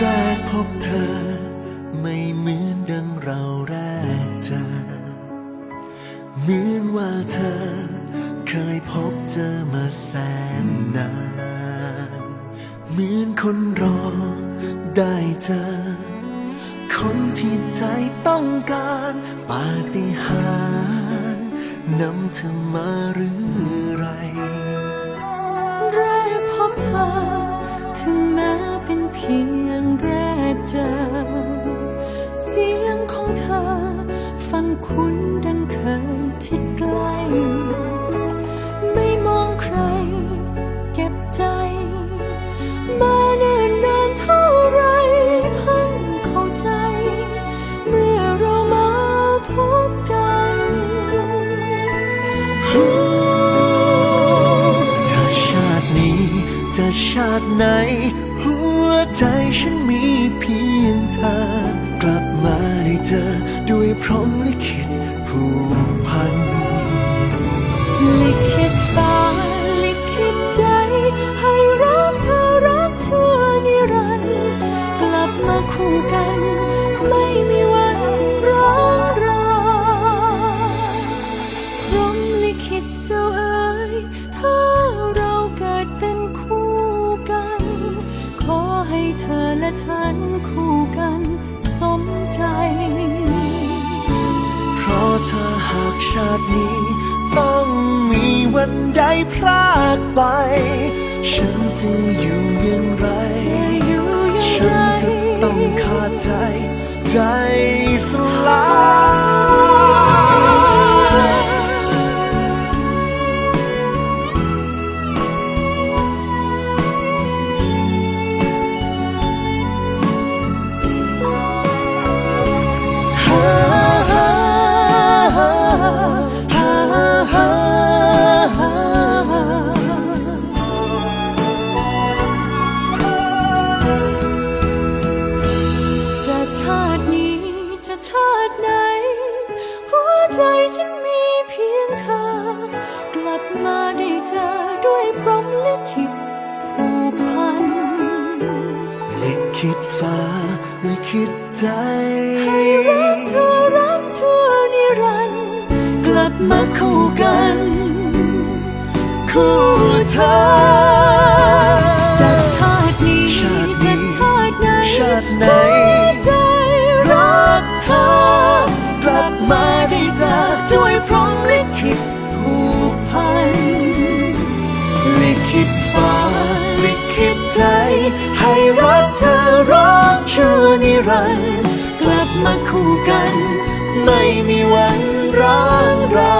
แรกพบเธอ ไม่เหมือนดังเราแรกเจอ เหมือนว่าเธอ เคยพบเจอมาแสนนาน เหมือนคนรอได้เจอ คนที่ใจต้องการปาฏิหาริย์นำเธอมาหรือไรแรกพบเธอ ถึงแม้เป็นเพียง จะชาติไหน หัวใจฉันมีเพียงเธอ กลับมาได้เจอด้วยพรหมลิขิตผูกพัน ลิขิตฟ้าลิขิตใจ ให้รักเธอรักทั่วนิรันดร์กลับมาคู่กัน คู่กันสมใจ เพราะเธอหากชาตินี้ ต้องมีวันใดพรากไป ฉันจะอยู่อย่างไรจะอยู่อย่างฉัไรนจะต้องขาดใจ ใจสลาย จะชาติไหน หัวใจฉันมีเพียงเธอ กลับมาได้เจอด้วยพรหมลิขิตผูกพันลิขิตฟ้าลิขิตใจให้รักเธอรักชั่วนิรันดร์กลับมาคู่กัน คู่เธอ รันกลับมาคู่กัน ไม่มีวันร้างรา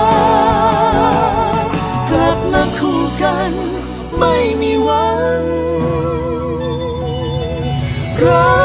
กลับมาคู่กัน ไม่มีวันรา